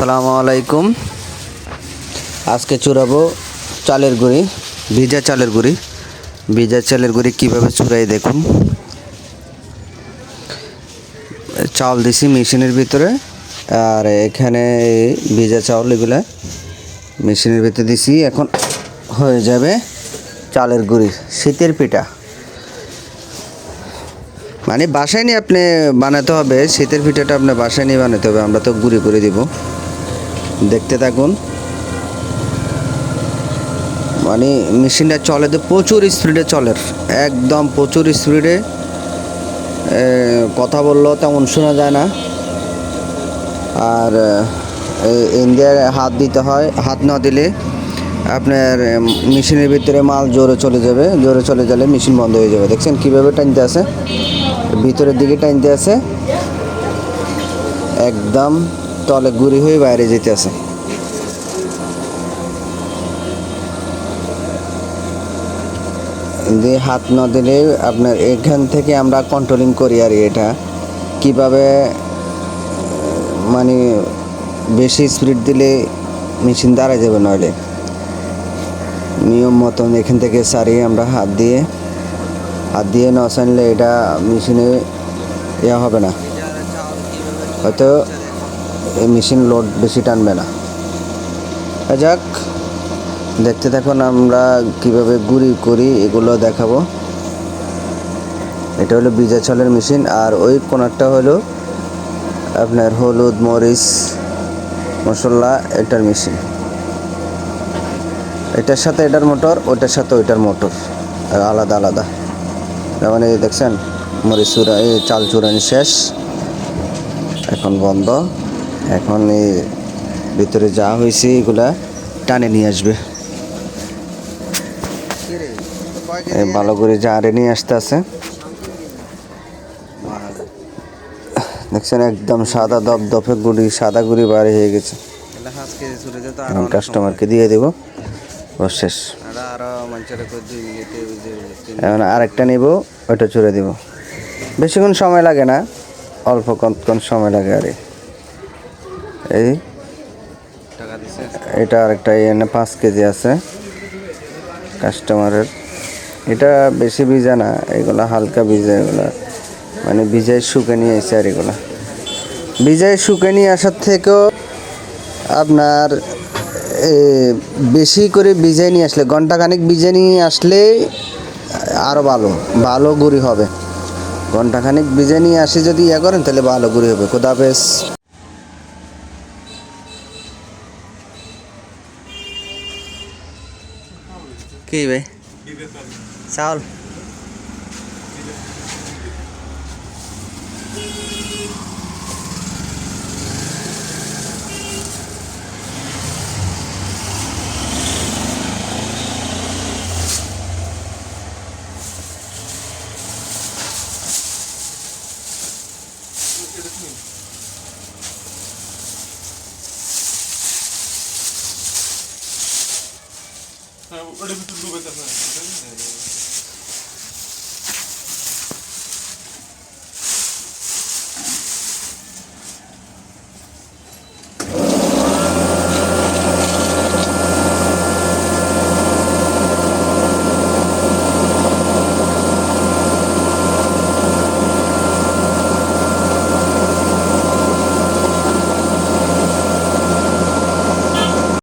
আসসালামু আলাইকুম। আজকে চুরাবো চালের গুঁড়ি, ভিজা চালের গুঁড়ি। ভিজা চালের গুঁড়ি কীভাবে চুরাই দেখুন। চাল দিছি মেশিনের ভিতরে, আর এখানে ভিজা চাউল এগুলা মেশিনের ভিতরে দিছি। এখন হয়ে যাবে চালের গুঁড়ি, শীতের পিঠা। মানে বাসায় নিয়ে আপনি বানাতে হবে, শীতের পিঠাটা আপনার বাসায় নিয়ে বানাতে হবে, আমরা তো গুঁড়ি করে দিব। দেখতে থাকুন। মানে মেশিনটা চলে তো প্রচুর স্পিডে চলে। একদম প্রচুর স্পিডে কথা বললেও তেমন শোনা যায় না। আর ইন্ডিয়ার হাত দিতে হয়, হাত না দিলে আপনার মেশিনের ভিতরে মাল জোরে চলে যাবে, জোরে চলে গেলে মেশিন বন্ধ হয়ে যাবে। দেখছেন কীভাবে টানতে আছে? ভিতরের দিকে টানতে আছে। একদম তলে গুড়ি হয়ে বাইরে যেতে আছে দিয়ে হাত না দিলে আপনার এখান থেকে আমরা কন্ট্রোলিং করি আর এটা। কীভাবে মানে বেশি স্পিড দিলে মেশিন দাঁড়ায় যাবে নইলে। নিয়ম মতন এখান থেকে সারিয়ে আমরা হাত দিয়ে হাত দিয়ে না সানলে এটা মেশিনে ইয়া হবে না। হয়তো এই মেশিন লোড বেশি টানবে না। যাক, দেখতে থাকুন আমরা কীভাবে গুড়ি করি, এগুলো দেখাবো। এটা হলো বিজা ছলের মেশিন, আর ওই কোনারটা হলো আপনার হলুদ, মরিচ, মশলা, এটার মেশিন। এটার সাথে এটার মোটর, ওটার সাথে ওইটার মোটর আলাদা আলাদা। তার মানে এই দেখছেন, মরিচ চূড়া, এই চাল চূড়ানি শেষ, এখন বন্ধ। এখন এই ভিতরে যা হয়েছে, এগুলা টানে নিয়ে আসবে। ভালো করে জারে নিয়ে আসতে আছে দেখছেন একদম সাদা দপদপে গুড়ি, সাদা গুড়ি বাড়ি হয়ে গেছে। কাস্টমারকে দিয়ে দেবো। শেষ। এখন আরেকটা নিব ওটা চুড়ে দিব। বেশিক্ষণ সময় লাগে না, অল্প কতক্ষণ সময় লাগে আরে। এই এটা আরেকটা এনে পাঁচ কেজি আছে কাস্টমারের। এটা বেশি ভিজা না এগুলা হালকা ভিজা এগুলা মানে ভিজায় শুকে নিয়ে এসে আর এগুলা। ভিজায় শুকে নিয়ে আসার থেকেও আপনার বেশি করে ভিজাই নিয়ে আসলে ঘন্টাখানেক ভিজে নিয়ে আসলে আরও ভালো ভালো গুড়ি হবে। ঘন্টাখানেক ভিজে নিয়ে আসি যদি ইয়ে করেন তাহলে ভালো গুড়ি হবে। খোদাফেজ কি ভাই চাউল ওটা ভিতরে ডুবে থাকে